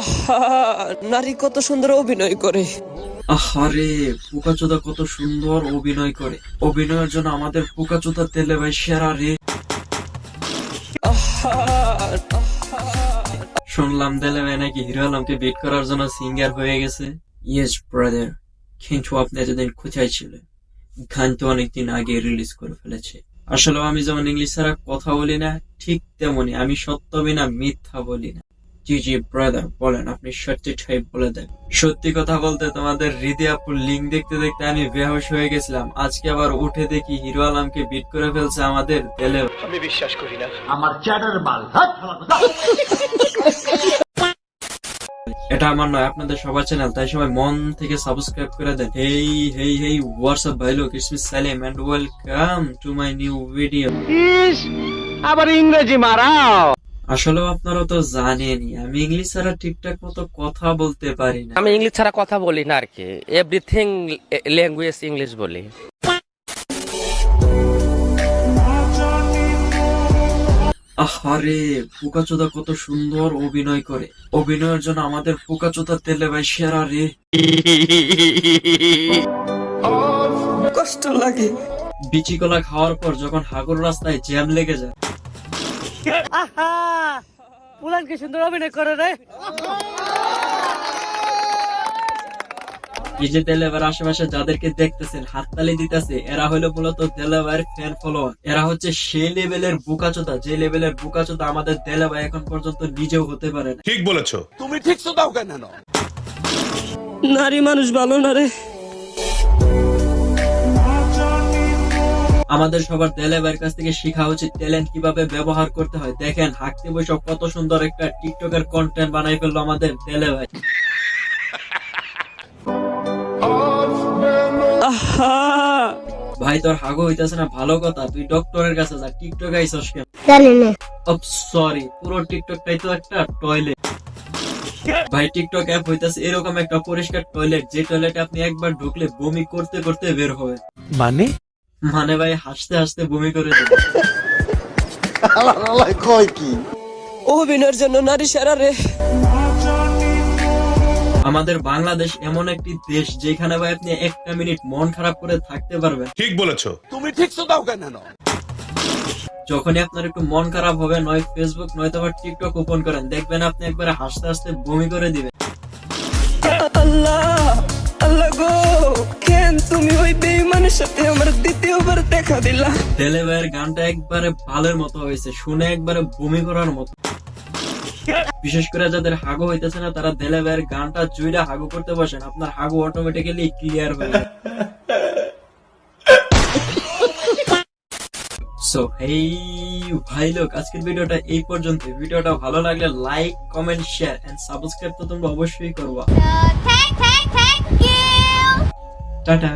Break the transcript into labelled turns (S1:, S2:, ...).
S1: আহা নারী কত সুন্দর অভিনয় করে।
S2: আহারে পোকাচোদা কত সুন্দর অভিনয় করে। অভিনয়ের জন্য আমাদের পোকাচোদা তেলে ভাই সেরা রে। শুনলাম দেলে ভাই নাকি হিরো আলমকে বিট করার জন্য সিঙ্গার হয়ে গেছে। ইয়েস ব্রাদার কিন্তু আপনি এতদিন কোথায় ছিলেন? গান তো অনেকদিন আগে রিলিজ করে ফেলেছে। আসলে আমি যেমন ইংলিশ ছাড়া কথা বলি না ঠিক তেমনি আমি সত্য বিনা মিথ্যা বলি না। জি জি ব্রাদার বলেন আপনি সত্যিটাই বলে দেন। সত্যি কথা বলতে তোমাদের হৃদয় আপুর লিঙ্ক দেখতে দেখতে আমি বেহোশ হয়ে গেছিলাম। আজকে আবার উঠে দেখি হিরো আলমকে বিট করে ফেলছে আমাদের দেলে আমি
S3: আমার চ্যাটার বাল হাত শালা কোথা?
S2: এটা আমার নয় আপনাদের সবার চ্যানেল তাই সবাই মন থেকে সাবস্ক্রাইব করে দেন। হেই হেই হেই হোয়াটসঅ্যাপ ভাই লোক? It's me Salem and welcome to my new video
S4: ইস আবার ইংরেজি মারাও।
S2: আসলেও আপনারা তো জানেনই আমি ইংলিশ ছাড়া ঠিকঠাক মতো কথা বলতে পারি না।
S5: আমি ইংলিশ ছাড়া কথা বলি না আর কি এভরিথিং ল্যাঙ্গুয়েজ ইংলিশ বলি।
S2: আহারে পোকাচোদা কত সুন্দর অভিনয় করে। অভিনয়ের জন্য আমাদের পোকাচোদা তেলে ভাই সেরা রে।
S1: কষ্ট লাগে।
S2: বিচি কলা খাওয়ার পর যখন হাগুর রাস্তায় জ্যাম লেগে যায়
S5: পুলান কি সুন্দর অভিনয় করে রে।
S2: এই যে দেলেভার আশেপাশে যাদেরকে দেখতেছেন হাততালি দিতেছে এরা হলো মূলত দেলেভার ফ্যান ফলোয়ার এরা হচ্ছে সেই লেভেলের বুকাচোদা যে লেভেলের বুকাচোদা আমাদের দেলেভাই এখন পর্যন্ত নিজেও হতে পারে না।
S6: ঠিক বলেছ।
S1: নারী মানুষ ভালো না রে।
S2: আমাদের সবার দেলেভাইয়ের কাছ থেকে শেখা উচিত ট্যালেন্ট কীভাবে ব্যবহার করতে হয়। দেখেন হাঁকতে বৈশাখ কত সুন্দর একটা টিকটকের কন্টেন্ট বানাই ফেলল আমাদের দেলেভাই
S1: ভাই।
S2: ভাই তোর হাগো হইতেছে না ভালো কথা তুই ডক্টরের কাছে যা টিকটক আইসস কেন? জানি না। সরি পুরো টিকটকটাই তো একটা টয়লেট ভাই টিকটক অ্যাপ হইতাছে এরকম একটা পরিষ্কার টয়লেট যে টয়লেটে আপনি একবার ঢুকলে বমি করতে করতে বের হবে।
S6: মানে?
S2: মানে ভাই হাসতে হাসতে বমি করে দেবে।
S1: অভিনয়ের জন্য নারী সেরা রে।
S2: আমাদের বাংলাদেশ এমন একটি দেশ যেখানে ভাই আপনি একটা মিনিট মন খারাপ করে থাকতে পারবেন।
S6: ঠিক বলেছ।
S2: তুমি ঠিক শুধু যখনই আপনার একটু মন খারাপ হবে নয় ফেসবুক নয়তো আবার টিকটক ওপেন করেন দেখবেন আপনি একবারে হাসতে হাসতে বমি করে দিবেন।
S1: আল্লাহ আল্লাহ গো। কেন তুমি ওই বেইমানের সাথে আমার দ্বিতীয়বার দেখা
S2: দিলা। ভাইয়ের গানটা একবারে ভালোর মতো হয়েছে শুনে একবারে বমি করার মতো। বিশেষ করে যাদের হাগু হইতেছে না তারা দেলে ভাইয়ের গানটা জুইরা হাগু করতে বসেন আপনার হাগু অটোমেটিক্যালি ক্লিয়ার হয়ে যাবে সো এই ভাই লোক আজকের ভিডিওটা এই পর্যন্ত ভিডিওটা ভালো লাগলে like comment share and subscribe তো তোমরা অবশ্যই করবা।
S7: Thank, thank, thank you.
S2: Tata